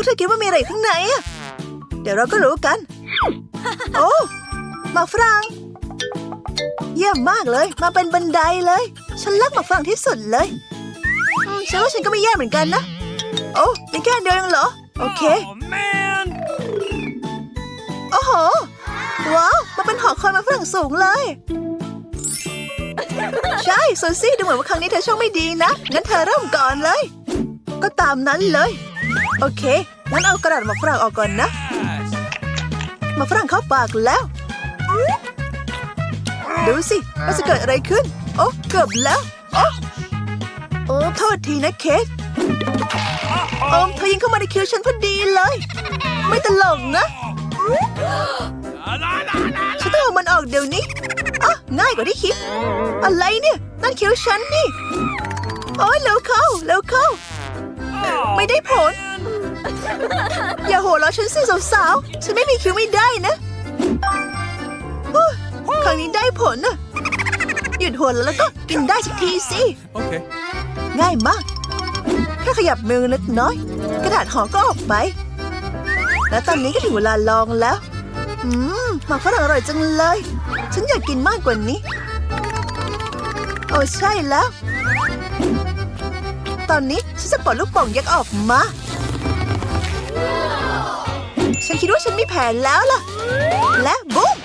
วกเธอคิดว่ามีอะไรข้างในอะเดี๋ยวเราก็รู้กัน โอ้หมากฝรั่งเยี่ยมมากเลย มาเป็นบันไดเลย ฉันรักหมากฝรั่งที่สุดเลยอืมฉันว่าฉันก็ไม่แย่เหมือนกันนะ โอ้ยังแค่เดียวเองเหรอ โอเค Oh man! โอ้โห ว้าว มันเป็นหอคอยมาฝรั่งสูงเลย ใช่โซซี่ดูเหมือนว่าครั้งนี้เธอโชคไม่ดีนะ งั้นเธอเริ่มก่อนเลย ก็ตามนั้นเลย โอเค งั้นเอากระดาษมาฝรั่งออกก่อนนะมาฝรั่งเข้าปากแล้ว ดูสิว่าจะเกิดอะไรขึ้น โอ้เกือบแล้วโอ้โอ้โทษทีนะเคสโอมเธอยิงเข้ามาในคิวฉันพอดีเลย ไม่ตลกนะฉันต้องเอามันออกเดี๋ยวนี้อะง่ายกว่าที่คิด อะไรเนี่ย นั่นคิ้วฉันนี่ โอ้ยเร็วเข้าเร็วเข้า ไม่ได้ผล อย่าโหวเราะฉันสิสาวๆ ฉันไม่มีคิ้วไม่ได้นะโอ้ยครั้งนี้ได้ผลน่ะหยุดหัวเราะแล้วก็กินได้สักทีสิ Okay. ง่ายมาก แค่ขยับมือเล็กน้อย กระดาษห่อก็ออกไป และตอนนี้ก็ถึงเวลาลองแล้ว อืมหมากฝรั่งอร่อยจังเลย ฉันอยากกินมากกว่านี้ โอ้ใช่แล้ว ตอนนี้ฉันจะปลดลูกโป่งยักษ์ออกมา ฉันคิดว่าฉันมีแผนแล้วล่ะ และบุ้ม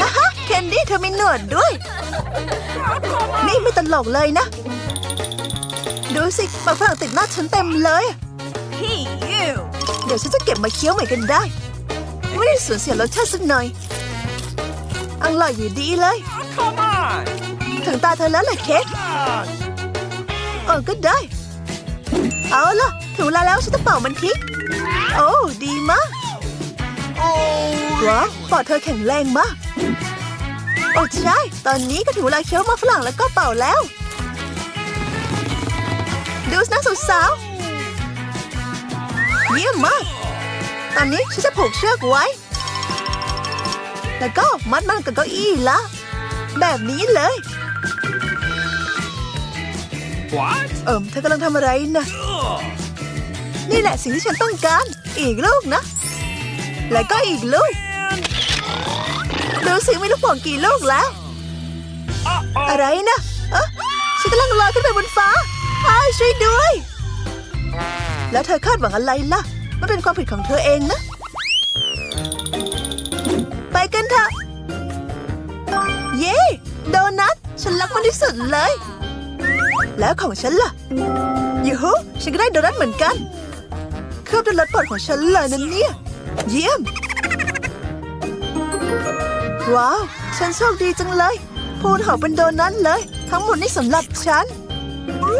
ฮ่าฮ่าแคนดี้เธอมีหนวดด้วย นี่ไม่ตลกเลยนะ ดูสิหมากฝรั่งติดหน้าฉันเต็มเลย Hey, you! เดี๋ยวฉันจะเก็บมาเคี้ยวใหม่กันได้ ไม่ได้สูญเสียรสชาติสักหน่อยอร่อยอยู่ดีเลย Come on! ถึงตาเธอแล้วแหละเค้ก Ah, เออก็ได้ เอาล่ะถึงเวลา แล้วฉันจะเป่ามันทิ้งโอ้ดีมาก oh, ว้าวปอดเธอแข็งแรงมากโอ้ใช่ ตอนนี้ก็ถึงเวลาเคี้ยวหมาฝรั่งแล้วก็เป่าแล้ว ดูสินะสาวๆเยี่ยมมาก ตอนนี้ฉันจะผูกเชือกไว้ แล้วก็มัดมันกับเก้าอี้ละ แบบนี้เลย what? เอิมเธอกำลังทำอะไรนะ Ugh. นี่แหละสิ่งที่ฉันต้องการ อีกลูกนะ แล้วก็อีกลูกดูสิมีลูกโป่งกี่ลูกแล้ว อะไรนะอะฉันกำลังลอยขึ้นไปบนฟ้าอ้ายช่วยด้วย แล้วเธอคาดหวังอะไรล่ะ มันเป็นความผิดของเธอเองนะ ไปกันเถอะ เย้ โดนัท ฉันรักมันที่สุดเลย แล้วของฉันล่ะยูฮูฉันก็ได้โดนัทเหมือนกัน อบด้วยรสโปรดของฉันเลยนั่นเนี่ย เยี่ยม ว้าว ฉันโชคดีจังเลย พูนหอมเป็นโดนัทเลย ทั้งหมดนี่สำหรับฉัน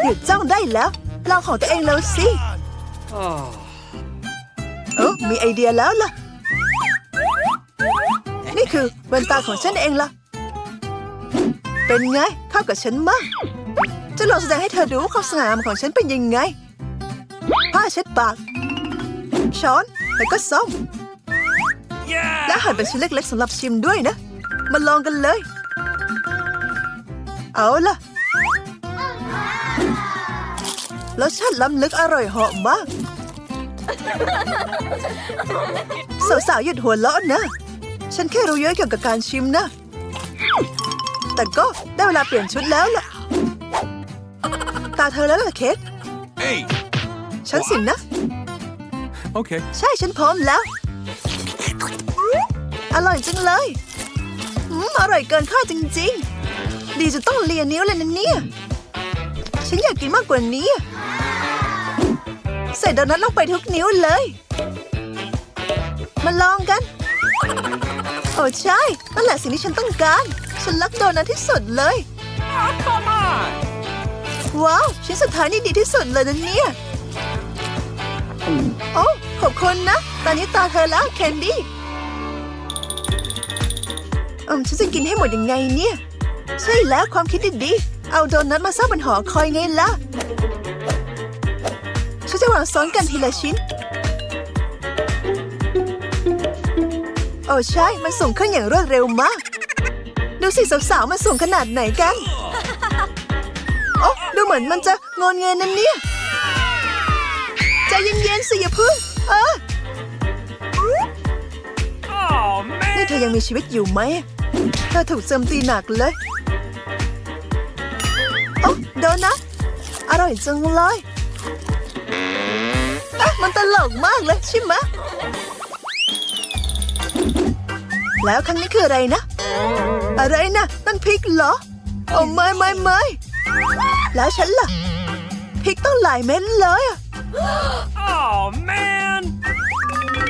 หยุดจ้องได้แล้วลองของตัวเองแล้วสิ Oh. เออมีไอเดียแล้วล่ะ นี่คือแว่นตาของฉันเองล่ะ เป็นไงเข้ากับฉันมากจะลองแสดงให้เธอดูว่าความสง่างามของฉันเป็นยังไง ผ้าเช็ดปาก ช้อน แล้วก็ซ่อมและ Yeah! หั่นเป็นชิ้นเล็กๆสำหรับชิมด้วยนะ มาลองกันเลย เอาล่ะรสชาติล้ำลึกอร่อยเหาะมาก สาวๆหยุดหัวเราะนะ ฉันแค่รู้เยอะเกี่ยวกับการชิมนะ แต่ก็ได้เวลาเปลี่ยนชุดแล้วล่ะ ตาเธอแล้วล่ะเค้ก Hey! ฉันสินะ Okay. ใช่ฉันพร้อมแล้ว อร่อยจังเลยอืมอร่อยเกินคาดจริง ๆ ดีจนต้องเลียนิ้วเลยนะเนี่ย ฉันอยากกินมากกว่านี้ ใส่โดนัทลงไปทุกนิ้วเลย มาลองกัน โอ้ใช่ นั่นแหละสิ่งที่ฉันต้องการ ฉันรักโดนัทที่สุดเลย Oh, come on! ว้าว ชิ้นสุดท้ายนี่ดีที่สุดเลยนะเนี่ย โอ้ ขอบคุณนะ ตอนนี้ตาเธอแล้วแคนดี้อืมฉันจะกินให้หมดยังไงเนี่ย ใช่แล้วความคิดดีๆเอาโดนัทมาสร้าบนหอคอยไงล่ะ ฉันจะวางซ้อนกันทีละชิ้น โอ้ใช่ มันสูงขึ้นอย่างรวดเร็วมาก ดูสิสาวๆ มันสูงขนาดไหนกันโอ้ดูเหมือนมันจะงอนเงนนั่นเนี่ย ใจเย็นๆสิอย่าพึ่ง เออนี่เธอยังมีชีวิตอยู่ไหมเธอถูกโจมตีหนักเลยโอ้โดนัทอร่อยจังเลยอะมันตลกมากเลยใช่ไหมแล้วครั้งนี้คืออะไรนะ อะไรนะนั่นพริกเหรอโอ้ไม่ไม่ไม่แล้วฉันล่ะพริกต้องหลายเม็ดเลยอะ Oh man!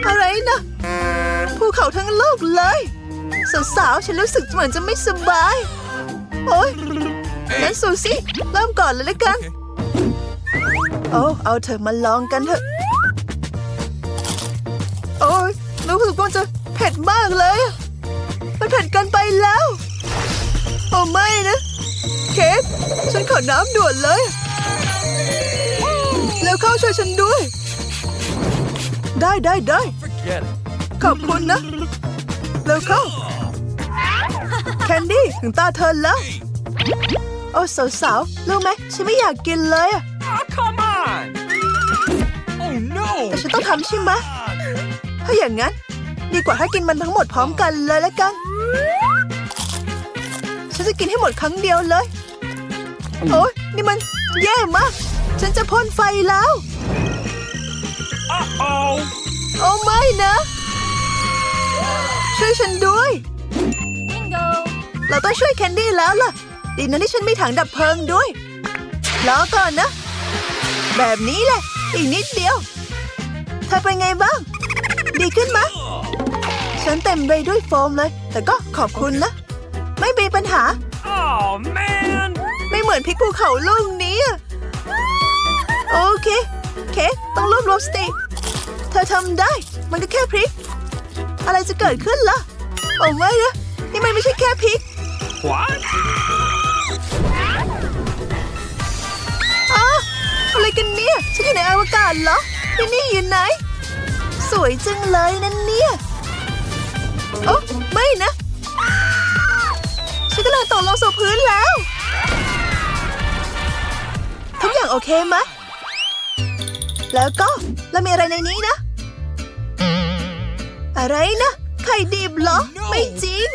อะไรนะภูเขาทั้งโลกเลยสาวๆฉันรู้สึกเหมือนจะไม่สบาย โอ๊ยงั้นซูซี่เริ่มก่อนเลยละกัน Okay. โอ้เอาเถอะมาลองกันเถอะ โอ้ยรู้สึกว่าจะเผ็ดมากเลยอะมันเผ็ดเกันไปแล้ว โอ้ไม่นะ เค้กฉันขอน้ำด่วนเลย แล้วเข้าช่วยฉันด้วย ได้ได้ได้ Forget it. ขอบคุณนะ แล้วเข้า แคนดี้ถึงตาเธอแล้ว โอ้สาวๆรู้ไหมฉันไม่อยากกินเลยอะ Oh, come on! Oh no! แต่ฉันต้องทำใช่ไหมถ้าอย่างนั้น ดีกว่าถ้ากินมันทั้งหมดพร้อมกันเลยแล้วกัน ฉันจะกินให้หมดครั้งเดียวเลย โอ้ยนี่มันแย่มาก ฉันจะพ่นไฟแล้ว Uh-oh! โอ้ไม่นะ ช่วยฉันด้วย Bingo! เราต้องช่วยแคนดี้แล้วล่ะ ดีนะที่ฉันมีถังดับเพลิงด้วยรอก่อนนะ แบบนี้แหละ อีกนิดเดียวเธอเป็นไงบ้าง ดีขึ้นไหมฉันเต็มไปด้วยโฟมเลย แต่ก็ขอบคุณนะ ไม่มีปัญหา Oh man! ไม่เหมือนพริกภูเขาลูกนี้อะ โอเค เคกต้องรวบรวมสติ เธอทำได้ มันก็แค่พริก อะไรจะเกิดขึ้นล่ะโอ้ไม่นะนี่มันไม่ใช่แค่พริก What? อะอะไรกันเนี่ย ฉันอยู่ในอวกาศเหรอ ที่นี่อยู่ไหน สวยจังเลยนั่นเนี่ย โอ้ไม่นะ ฉันกำลังตกลงสู่พื้นแล้ว ทุกอย่างโอเคไหม แล้วก็เรามีอะไรในนี้นะ อะไรนะ ไข่ดิบเหรอ ไม่จริง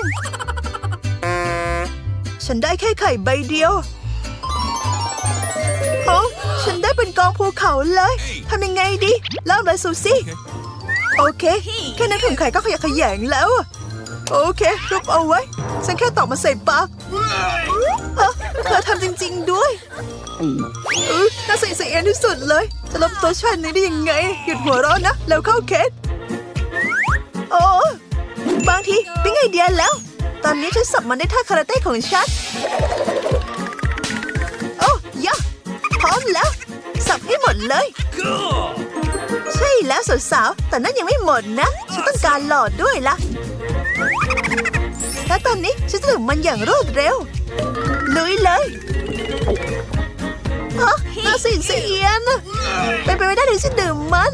ฉันได้แค่ไข่ใบเดียวโอ้ฉันได้เป็นกองภูเขาเลยทำยังไงดีเริ่มเลยซูซี่ Okay. โอเค แค่นั้นถุงไข่ก็ขยะแขยงแล้วอะโอเครุบเอาไว้ ฉันแค่ตอกมาใส่ปากฮะเธอทำจริง ๆ ด้วยเออน่าสงสารที่สุดเลย จะลบตัวฉันนี้ได้ยังไง หยุดหัวเร้อนนะ แล้วเข้าเคสโอ้บางทีปิ๊งไอเดียแล้ว ตอนนี้ฉันสับมันได้ท่าคาราเต้ของฉันโอ้ยะพร้อมแล้ว สับให้หมดเลย Go! ใช่แล้วสาวๆแต่นั่นยังไม่หมดนะ ฉันต้องการหลอดด้วยล่ะและตอนนี้ฉันจะดื่มมันอย่างรวดเร็ว ลุยเลย ฮะน่าสินเสียนอะเป็นไปไม่ได้ที่จะดื่มมัน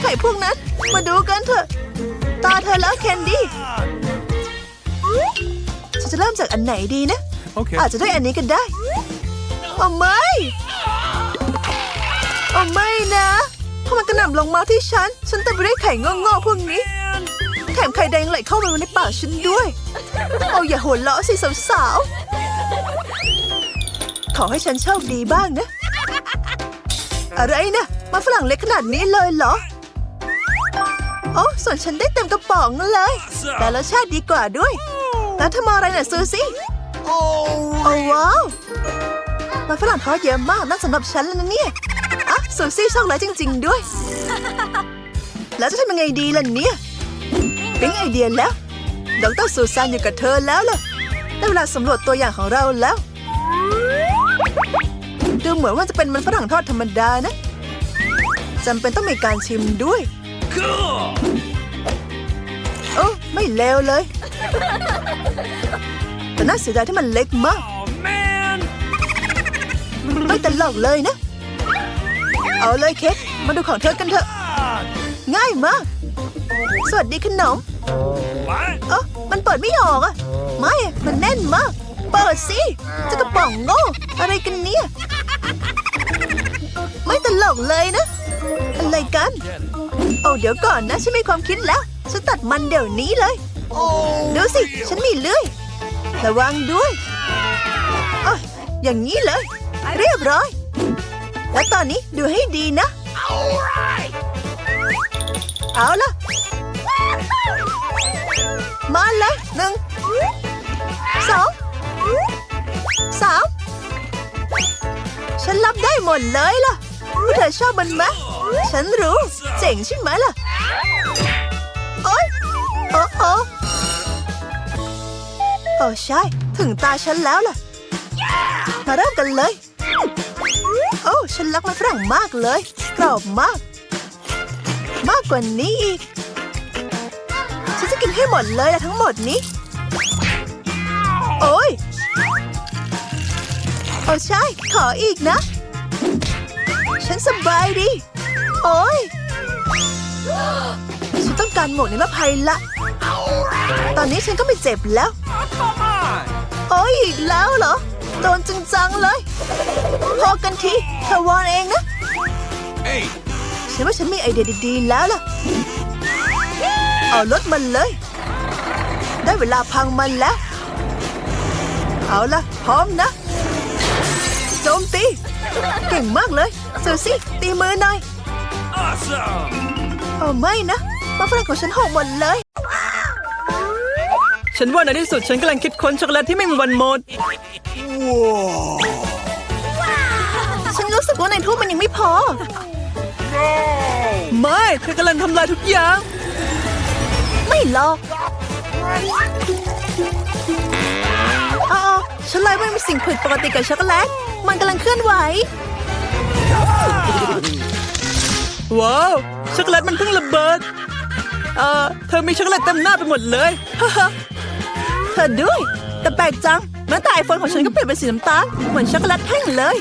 ไข่พวกนั้น มาดูกันเถอะ ตาเธอแล้วแคนดี้ฉันจะเริ่มจากอันไหนดีนะ Okay. อาจจะด้วยอันนี้ก็ได้โอ้ไม่โอ้ไม่นะพอมันกระหน่ำลงมาที่ฉัน ฉันเต็มไปด้วยไข่งอกๆพวกนี้ Man! แถมไข่แดงไหลเข้าไปในปากฉันด้วย เอาอย่าหัวเราะสิสาวๆ ขอให้ฉันโชคดีบ้างนะ อะไรนะมาฝรั่งเล็กขนาดนี้เลยเหรอ โอ้ส่วนฉันได้เต็มกระป๋องเลย แต่รสชาติดีกว่าด้วย แล้วเธอมองอะไรน่ะซูซี่โอ้ว้าวมันฝรั่งทอดเยอะมากน่าสำหรับฉันแล้วนะเนี่ยอะซูซี่ชคร้ายจริง ๆ ด้วย แล้วจะทำยังไงดีล่ะเนี่ยปิ๊งไอเดียแล้วดรซูซานอยู่กับเธอแล้วล่ะได้เวลาสำรวจตัวอย่างของเราแล้ว ดูเหมือนว่าจะเป็นมันฝรั่งทอดธรรมดานะจำเป็นต้องมีการชิมด้วย Good! โอ้ไม่เลวเลย แต่น่าเสียดายที่มันเล็กมาก Oh man! ไม่ตลกเลยนะ เอาเลยเค้กมาดูของเธอกันเถอะ God! ง่ายมาก สวัสดีขนม What? เออมันเปิดไม่ออกอะไม่อะมันแน่นมาก เปิดสิเจะกระป๋องโง่อะไรกันเนี่ย ไม่ตลกเลยนะ อะไรกัน โอ้เดี๋ยวก่อนนะ ฉันมีความคิดแล้ว ฉันตัดมันเดี๋ยวนี้เลย ดูสิ ฉันมีเลื่อย ระวังด้วยออย่างนี้เลย เรียบร้อย แล้วตอนนี้ดูให้ดีนะ เอาล่ะมาเลยหนึ่งสองสามฉันรับได้หมดเลยล่ะ วกเธอชอบมันไหมฉันรู้ เจ๋งใช่ไหมล่ะ โอ๊ยโอ้โอโอ้ใช่ ถึงตาฉันแล้วล่ะ มาเริ่มกันเลย โอ้ฉันรักมันฝรั่งมากเลย กรอบมาก มากกว่านี้อีก ฉันจะกินให้หมดเลยนะทั้งหมดนี้ โอ้ยโอ้ใช่ ขออีกนะ ฉันสบายดี โอ้ยฉันต้องการหมวกนิรภัยละ ตอนนี้ฉันก็ไม่เจ็บแล้ว Come on! โอ้ยอีกแล้วเหรอ โดนจังๆเลย พอกันทีเธอวอนเองนะ Hey! ฉันว่าฉันมีไอเดียดีๆแล้วล่ะ เอารถมันเลย ได้เวลาพังมันแล้ว เอาล่ะพร้อมนะโจมตีเก่งมากเลยซูซี่ตีมือหน่อย Awesome! โอ้ไม่นะมาฝรั่งของฉันหกหมดเลย ฉันว่าในที่สุดฉันกำลังคิดค้นช็อกโกแลตที่ไม่มีวันหมด ฉันรู้สึกว่าในทูบมันยังไม่พอ ไม่เธอกำลังทำลายทุกอย่าง ไม่หรอกอ๋อฉันเลยว่ามีสิ่งผิดปกติกับช็อกโกแลต มันกำลังเคลื่อนไหว ว้าว ช็อกโกแลตมันเพิ่งระเบิด เอ่อ เธอมีช็อกโกแลตเต็มหน้าไปหมดเลยเธอด้วย แต่แปลกจังแม้แต่ไอโฟนของฉันก็เปลี่ยนเป็นสีน้ำตาลเหมือนช็อกโกแลตแท่งเลย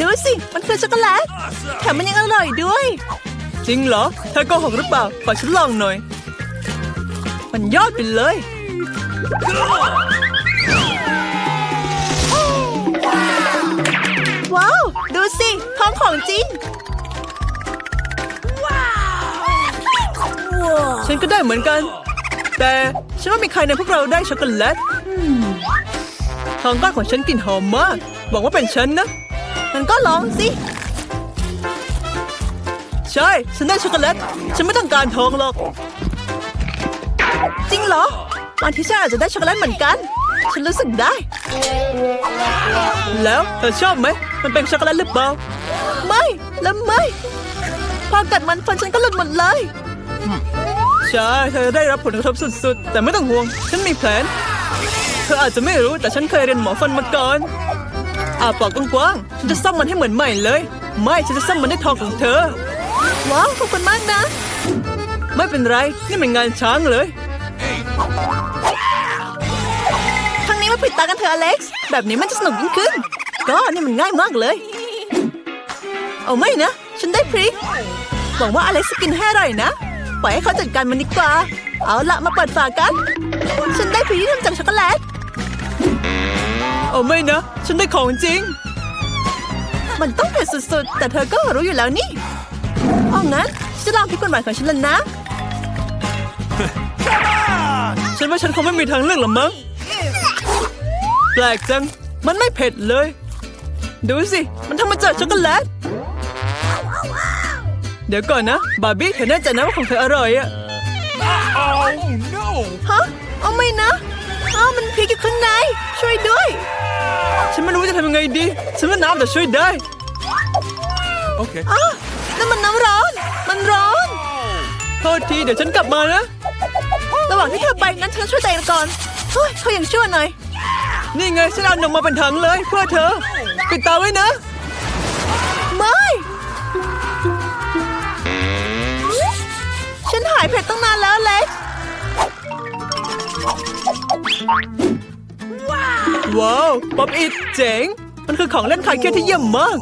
ดูสิ มันคือช็อกโกแลตแถมมันยังอร่อยด้วย จริงเหรอเธอโกหกหรือเปล่าขอฉันลองหน่อย มันยอดไปเลย สิ ท้องของจริง ฉันก็ได้เหมือนกัน แต่ฉันว่ามีใครในพวกเราได้ช็อกโกแลตทองก้อนของฉันกลิ่นหอมมากหวังว่าเป็นฉันนะมันก็ลองสิ ใช่ ฉันได้ช็อกโกแลต ฉันไม่ต้องการทองหรอก จริงเหรอบางทีฉันอาจจะได้ช็อกโกแลตเหมือนกัน ฉันรู้สึกได้ แล้วเธอชอบไหม มันเป็นช็อกโกแลตหรือเปล่า ไม่ แล้วไม่ พอกัดมันฟันฉันก็หลุดหมดเลย ใช่ เธอได้รับผลกระทบสุดๆ แต่ไม่ต้องห่วง ฉันมีแผน เธออาจจะไม่รู้แต่ฉันเคยเรียนหมอฟันมาก่อนอาปากกว้างๆฉันจะซ่อมมันให้เหมือนใหม่เลย ไม่ฉันจะซ่อมมันด้วยทองของเธอ ว้าวขอบคุณมากนะ ไม่เป็นไร นี่เป็นงานช้างเลยครั้งนี้มาปิดตากันเถอะอเล็กซ์ แบบนี้มันจะสนุกยิ่งขึ้น ก็นี่มันง่ายมากเลย เอาไม่นะ ฉันได้พริก หวังว่าอเล็กซ์กินให้อร่อยนะ ปล่อยให้เขาจัดการมันดีกว่า เอาละมาเปิดฝากัน ฉันได้พริกที่ทำจากช็อกโกแลต เอาไม่นะ ฉันได้ของจริง มันต้องเผ็ดสุดๆ แต่เธอก็รู้อยู่แล้วนี่เอางั้นฉันจะลองพริกหวานของฉันแล้วนะฉันว่าฉันคงไม่มีทางเลือกหรอกมั้ง แปลกจัง มันไม่เผ็ดเลย ดูสิ มันทำมาจากช็อกโกแลต เดี๋ยวก่อนนะ บาร์บี้เธอแน่ใจนะว่าของเธออร่อยอะ Oh no! ฮะเอาไม่นะอ้าวมันพริกอยู่ข้างใน ช่วยด้วย ฉันไม่รู้จะทำยังไงดี ฉันว่าน้ำจะช่วยได้ Okay. อ้าวนั่นมันน้ำร้อน มันร้อน โทษที เดี๋ยวฉันกลับมานะ ระหว่างที่เธอไปงั้นฉันช่วยตัวเองก่อน เฮ้ยเขายังชั่วหน่อย นี่ไงฉันเอานมมาเป็นถังเลยเพื่อเธอ ปิดตาไว้นะ ไม่ ฉันหายเผ็ดตั้งนานแล้วเล็กว้าวป๊อปอิดเจ๋ง มันคือของเล่นคลายเครียดที่เยี่ยมมาก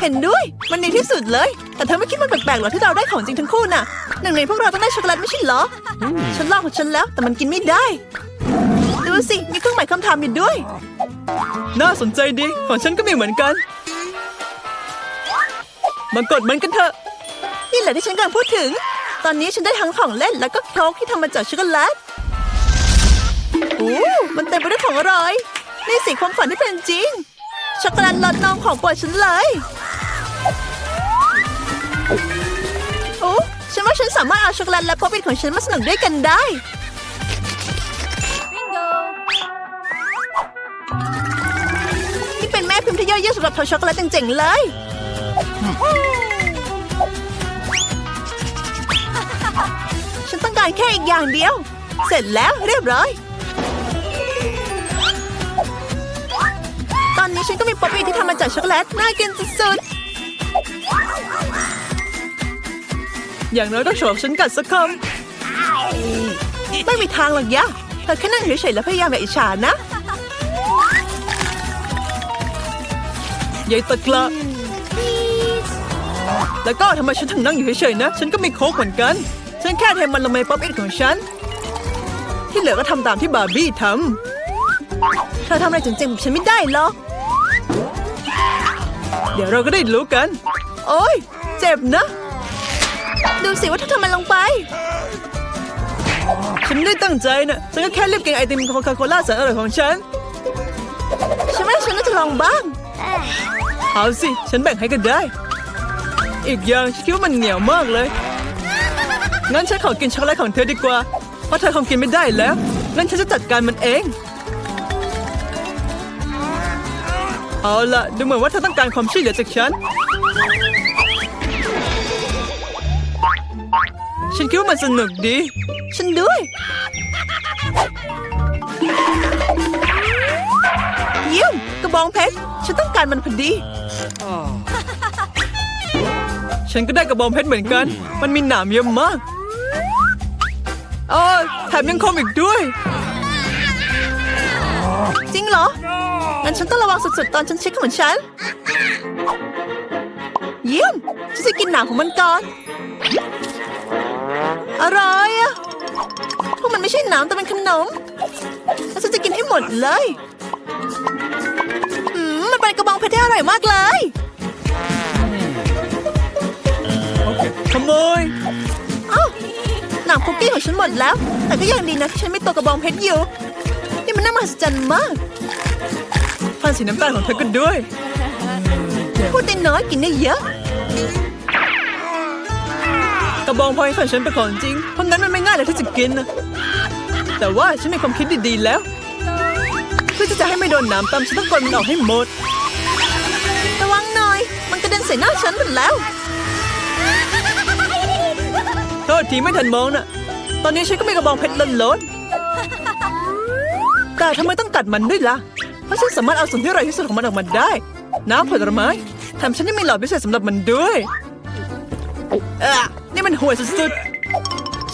เห็นด้วย มันดีที่สุดเลย แต่เธอไม่คิดมันแปลกๆหรอที่เราได้ของจริงทั้งคู่น่ะหนึ่งในพวกเราต้องได้ช็อกโกแลตไม่ใช่เหรอ ฉันลองของฉันแล้วแต่มันกินไม่ได้ ดูสิ มีเครื่องหมายคำถามอยู่ด้วย น่าสนใจดี ของฉันก็มีเหมือนกัน มากดมันกันเถอะ นี่แหละที่ฉันกำลังพูดถึง ตอนนี้ฉันได้ทั้งของเล่นแล้วก็โค้กที่ทำมาจากช็อกโกแลตโอ้มันเต็มไปด้วยของอร่อย นี่สิความฝันที่เป็นจริง ช็อกโกแลตรสนมของโปรดฉันเลย โอ้ฉันว่าฉันสามารถเอาช็อกโกแลตและป๊อปปิ้นของฉันมาสนุกด้วยกันได้ พิมพ์ที่ยอดเยี่ยมสำหรับทำช็อกโกแลตเจ๋งๆเลย ฉันต้องการแค่อีกอย่างเดียว เสร็จแล้วเรียบร้อย ตอนนี้ฉันก็มีป๊อปปี้ที่ทำมาจากช็อกโกแลตน่ากินสุดอย่างน้อยก็โฉบฉันกัดสักคๆไม่มีทางหรอกยะเธอแค่นั่งเฉยๆแล้วพยายามอย่าอิจฉานะ ยายตะกละแล้วก็ทำไมฉันถึงนั่งอยู่เฉยๆนะ ฉันก็มีโค้กเหมือนกัน ฉันแค่เทมันลงในป๊อปอินของฉัน ที่เหลือก็ทำตามที่บาร์บี้ทเธอทำอะไรเจ๋งๆแบบฉันไม่ได้หรอกำเดี๋ยวเราก็ได้รู้กัน โอ๊ยเจ็บนะ ดูสิว่าเธอทำมันลงไป ฉันไม่ได้ตั้งใจนะฉันก็แค่รีบกินไอติมโคคาโคล่าแสนอร่อยของฉัน ฉันว่าฉันน่าจะลองบ้าง เอาสิ ฉันแบ่งให้ก็ได้ อีกอย่างฉันคิดว่ามันเหนียวมากเลย งั้นฉันขอกินช็อกโกแลตของเธอดีกว่า เพราะเธอคงกินไม่ได้แล้ว งั้นฉันจะจัดการมันเอง เอาล่ะดูเหมือนว่าเธอต้องการความช่วยเหลือจากฉัน ฉันคิดว่ามันสนุกดี ฉันด้วย ระบองเพชร ฉันต้องการมันพอดี ฉันก็ได้กระบองเพชรเหมือนกัน มันมีหนามเยอะมากอ๋อแถมยังคมอีกด้วย จริงเหรอ งั้นฉันต้องระวังสุดๆ ตอนฉันเช็คของฉัน เยี่ยม ฉันจะกินหนังของมันก่อนอร่อยอะพวกมันไม่ใช่หนามแต่เป็นขนมแล้วฉันจะกินให้หมดเลยอืมมันเป็นก ระบองเพชรที่อร่อยมากเลย ขโมยเอ้าหนังคุกกี้ของฉันหมดแล้ว แต่ก็ยังดีนะที่ฉันมีตัวกระบองเพชรอยู่ นี่มันน่ามหัศจรรย์มากฟันสีน้ำตาลของเธอก็ด้วย พูดได้น้อยกินได้เยอะ กระบองเพอยของฉันเป็นของจริง เพราะงั้นมันไม่ง่ายเลยที่จะกินนะแต่ว่าฉันมีความคิดดีๆแล้ว เพื่อที่จะให้ไม่โดนน้ำตำฉันต้องกดมันออกให้หมด เด็นใส่หน้าฉันหมดแล้ว โทษทีไม่ทันมองน่ะ ตอนนี้ฉันก็มีกระบองเพชรล้นๆแต่ทำไมต้องกัดมันด้วยล่ะ เพราะฉันสามารถเอาส่วนที่อร่อยที่สุดของมันออกมาได้ น้ำผลไม้แถมฉันยังมีหลอดพิเศษสำหรับมันด้วยเอะนี่มันห่วยสุด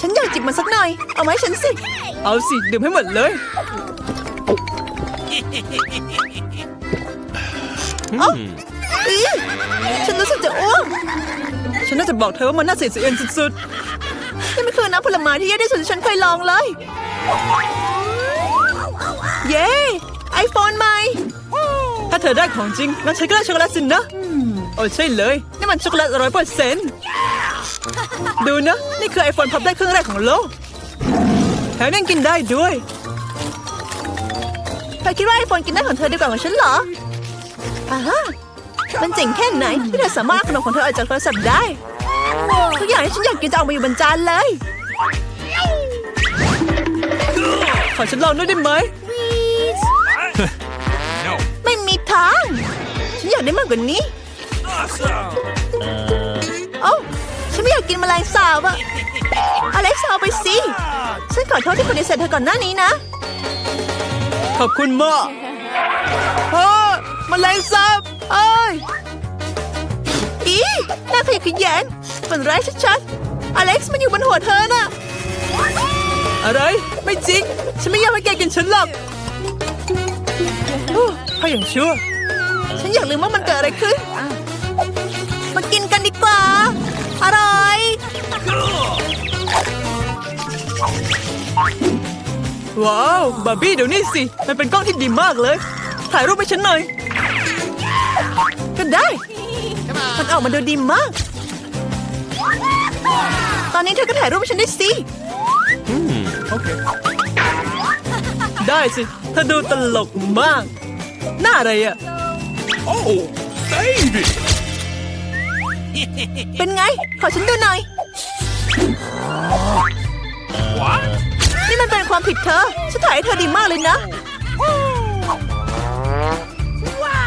ฉันอยากจิบมันสักหน่อย เอาไหมาให้ฉันสิๆเอาสิ ดื่มให้หมดเลยอี ฉันรู้สึกจะอ้วกฉันน่าจะบอกเธอว่ามันน่าเสียดสีเอ็นสุดนี่มันคือน้ำผลไม้ที่แย่ที่สุดที่ฉันเคยลองเลย เย้ไอโฟนใหม่ๆถ้าเธอได้ของจริงงั้นฉันก็ได้ช็อกโกแลตสินะโอ้ใช่เลยนี่มันช็อกโกแลตร้อยเปอร์เซ็นต์ดูนะ นี่คือไอโฟนพับได้เครื่องแรกของโลกแถมยังกินได้ด้วยเธอคิดว่าไอโฟนกินได้ของเธอดีกว่าของฉันเหรออ่าฮะ มันเจ๋งแค่ไหนที่เธอสามารถเอาขนมของเธอออกจากโทรศัพท์ได้ทุกอย่างที่ฉันอยากกินจะออกมาอยู่บนจานเลย ขอฉันลองด้วยได้ไหม No. ไม่มีทาง ฉันอยากได้มากกว่านี้ Awesome. โอ้าฉันไม่อยากกินแมลงสาบอะอเล็กซ์เอาไปสิ ฉันขอโทษที่ปฏิเสธเธอก่อนหน้านี้นะ ขอบคุณมากเฮ้อแมลงสาบ เอ้ยอีน่าขยะแขยงมันร้ายชัดๆ อเล็กซ์มันอยู่บนหัวเธอน่ะ อะไร ไม่จริง ฉันไม่อยากให้แกกินฉันหรอกโอ้ถ้าอย่างชั่ว ฉันอยากลืมว่ามันเกิดอะไรขึ้น มากินกันดีกว่า อร่อย ว้าว บาร์บี้เดี๋ยวนี้สิ มันเป็นกล้องที่ดีมากเลย ถ่ายรูปให้ฉันหน่อยก็ ได้ มันออกมาดูดีมาก ตอนนี้เธอก็ถ่ายรูปฉันได้สิ Okay. ได้สิเธอดูตลกมาก หน้าอะไรอะ Oh, baby. เป็นไง ขอฉันดูหน่อย What? นี่มันเป็นความผิดเธอ ฉันถ่ายให้เธอดีมากเลยนะโ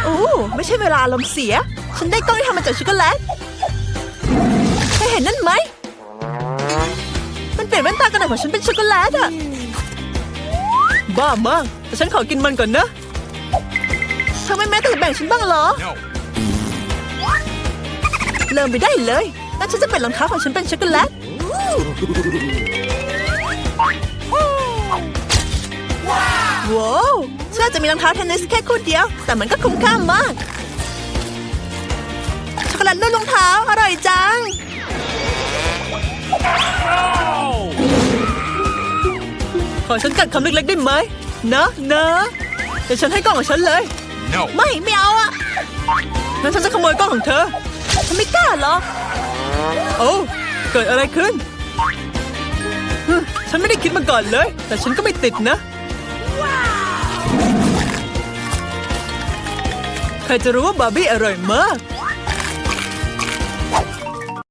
อ้ไม่ใช่เวลาลมณ์เสีย ฉันได้กล้องที่ทำมาจากช็อกโกแลตเธอเห็นนั่นไหม มันเปลี่ยนแว่นตากันหน่อยของฉันเป็นช็อกโกแลตอะบ้ามาก แต่ฉันขอกินมันก่อนนะเธอไม่แม้แต่จะแบ่งฉันบ้างเหรอ No. เริ่มไปได้เลยแล้วฉันจะเปลี่ยนรองเท้าของฉันเป็นช็อกโกแลตว้าวฉัน อาจจะมีรองเท้าเทนนิสแค่คู่เดียว แต่มันก็คุ้มค่ามาก ช็อกโกแลตนุ่นรองเท้า อร่อยจัง ขอฉันกัดคำเล็กๆได้ไหมนะนะเดี๋ยวฉันให้กล้องของฉันเลย No. ไม่ไม่เอาอะงั้นฉันจะขโมยกล้องของเธอฉันไม่กล้าหรอกโอ้เกิดอะไรขึ้นฮึฉันไม่ได้คิดมาก่อนเลย แต่ฉันก็ไม่ติดนะ ครจะรู้ว่าบาร์บี้อร่อยมาก